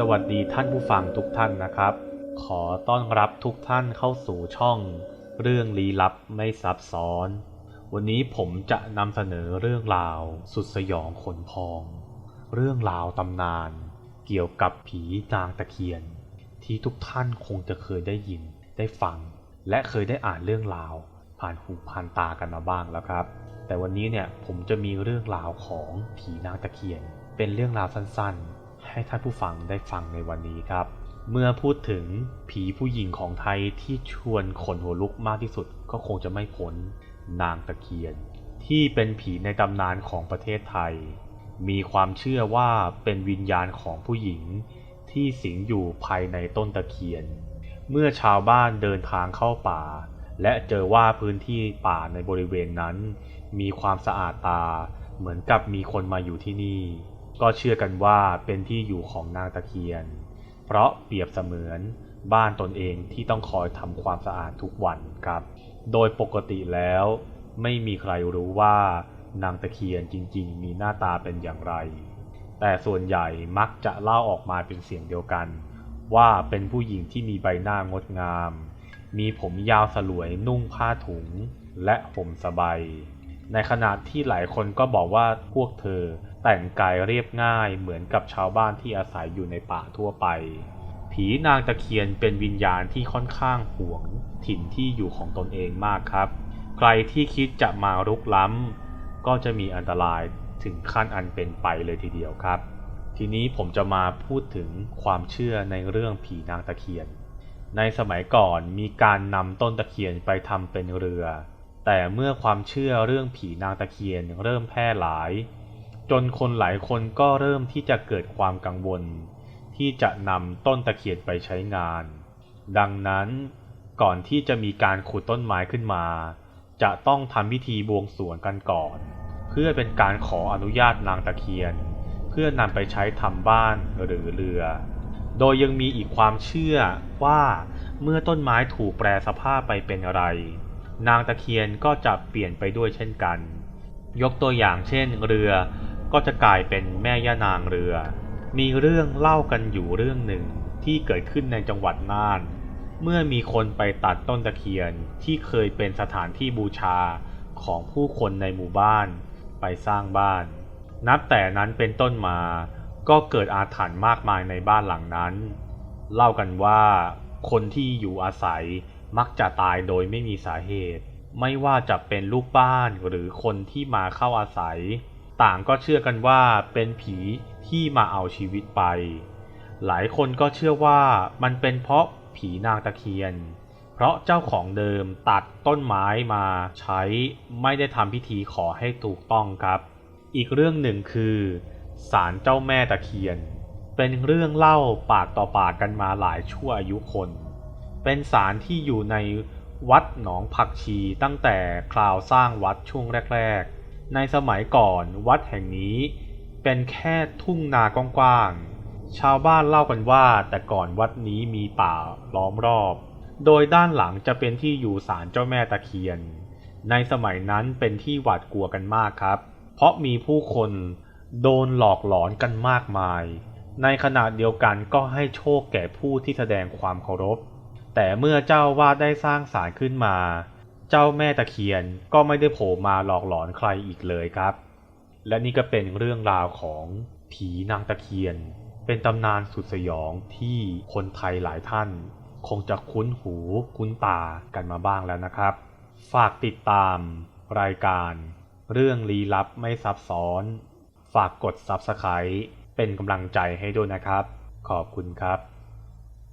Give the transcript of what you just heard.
สวัสดีท่านผู้ฟังทุกท่านนะครับ ขอต้อนรับทุกท่านเข้าสู่ช่อง เรื่องลี้ลับไม่ซับซ้อน วันนี้ผมจะนำเสนอเรื่องราวสุดสยองขนพอง เรื่องราวตำนาน เกี่ยวกับผีนางตะเคียน ที่ทุกท่านคงจะเคยได้ยิน ได้ฟัง และเคยได้อ่านเรื่องราว ผ่านหูผ่านตากันมาบ้างแล้วครับ แต่วันนี้เนี่ยผมจะมีเรื่องราวของผีนางตะเคียน เป็นเรื่องราวสั้นๆ ให้ท่านผู้ฟังได้ฟังในวันนี้ครับ เมื่อพูดถึงผีผู้หญิงของไทยที่ชวนขนหัวลุกมากที่สุดก็คงจะไม่พ้นนางตะเคียน ที่เป็นผีในตำนานของประเทศไทย มีความเชื่อว่าเป็นวิญญาณของผู้หญิงที่สิงอยู่ภายในต้นตะเคียน เมื่อชาวบ้านเดินทางเข้าป่า และเจอว่าพื้นที่ป่าในบริเวณนั้น มีความสะอาดตาเหมือนกับมีคนมาอยู่ที่นี่ ก็เชื่อกันว่าเป็นที่อยู่ของนางตะเคียน เพราะเปรียบเสมือนบ้านตนเองที่ต้องคอยทำความสะอาดทุกวันครับ โดยปกติแล้ว ไม่มีใครรู้ว่านางตะเคียนจริง ๆ มีหน้าตาเป็นอย่างไร แต่ส่วนใหญ่มักจะเล่าออกมาเป็นเสียงเดียวกัน ว่าเป็นผู้หญิงที่มีใบหน้างดงาม มีผมยาวสลวยนุ่งผ้าถุงและห่มสบาย ในขณะที่หลายคนก็บอกว่าพวกเธอ แต่งกายเรียบง่ายเหมือนกับชาวบ้านที่อาศัยอยู่ในป่าทั่วไป ผีนางตะเคียนเป็นวิญญาณที่ค่อนข้างห่วงถิ่นที่อยู่ของตนเองมากครับ ใครที่คิดจะมารุกล้ำ ก็จะมีอันตรายถึงขั้นอันเป็นไปเลยทีเดียวครับ ทีนี้ผมจะมาพูดถึงความเชื่อในเรื่องผีนางตะเคียน ในสมัยก่อนมีการนำต้นตะเคียนไปทำเป็นเรือ แต่เมื่อความเชื่อเรื่องผีนางตะเคียนเริ่มแพร่หลาย จนคนหลายคนก็เริ่มที่จะเกิดความกังวล ที่จะนำต้นตะเคียนไปใช้งาน ดังนั้นก่อนที่จะมีการขุดต้นไม้ขึ้นมา จะต้องทำพิธีบวงสรวงกันก่อน เพื่อเป็นการขออนุญาตนางตะเคียน เพื่อนำไปใช้ทำบ้านหรือเรือ โดยยังมีอีกความเชื่อว่าเมื่อต้นไม้ถูกแปรสภาพไปเป็นอะไร นางตะเคียนก็จะเปลี่ยนไปด้วยเช่นกัน ยกตัวอย่างเช่นเรือ ก็จะกลายเป็นแม่ย่านางเรือ มีเรื่องเล่ากันอยู่เรื่องหนึ่งที่เกิดขึ้นในจังหวัดน่าน เมื่อมีคนไปตัดต้นตะเคียนที่เคยเป็นสถานที่บูชาของผู้คนในหมู่บ้าน ไปสร้างบ้าน นับแต่นั้นเป็นต้นมาก็เกิดอาถรรพ์มากมายในบ้านหลังนั้น เล่ากันว่าคนที่อยู่อาศัยมักจะตายโดยไม่มีสาเหตุ ไม่ว่าจะเป็นลูกบ้านหรือคนที่มาเข้าอาศัย ต่างก็เชื่อกันว่าเป็นผีที่มาเอาชีวิตไป หลายคนก็เชื่อว่ามันเป็นเพราะผีนางตะเคียน เพราะเจ้าของเดิมตัดต้นไม้มาใช้ไม่ได้ทำพิธีขอให้ถูกต้องครับ อีกเรื่องหนึ่งคือศาลเจ้าแม่ตะเคียน เป็นเรื่องเล่าปากต่อปากกันมาหลายชั่วอายุคน เป็นศาลที่อยู่ในวัดหนองผักชีตั้งแต่คราวสร้างวัดช่วงแรกๆ ในสมัยก่อนวัดแห่งนี้เป็นแค่ทุ่งนากว้างๆ ชาวบ้านเล่ากันว่าแต่ก่อนวัดนี้มีป่าล้อมรอบ โดยด้านหลังจะเป็นที่อยู่ศาลเจ้าแม่ตะเคียน ในสมัยนั้นเป็นที่หวาดกลัวกันมากครับ เพราะมีผู้คนโดนหลอกหลอนกันมากมาย ในขณะเดียวกันก็ให้โชคแก่ผู้ที่แสดงความเคารพ แต่เมื่อเจ้าวาดได้สร้างศาลขึ้นมา เจ้าแม่ตะเคียนก็ไม่ได้โผล่มาหลอกหลอนใครอีกเลยครับ และนี่ก็เป็นเรื่องราวของผีนางตะเคียน เป็นตำนานสุดสยองที่คนไทยหลายท่าน คงจะคุ้นหูคุ้นตากันมาบ้างแล้วนะครับ ฝากติดตามรายการ เรื่องลี้ลับไม่ซับซ้อน ฝากกด Subscribe เป็นกำลังใจให้ด้วยนะครับ ขอบคุณครับ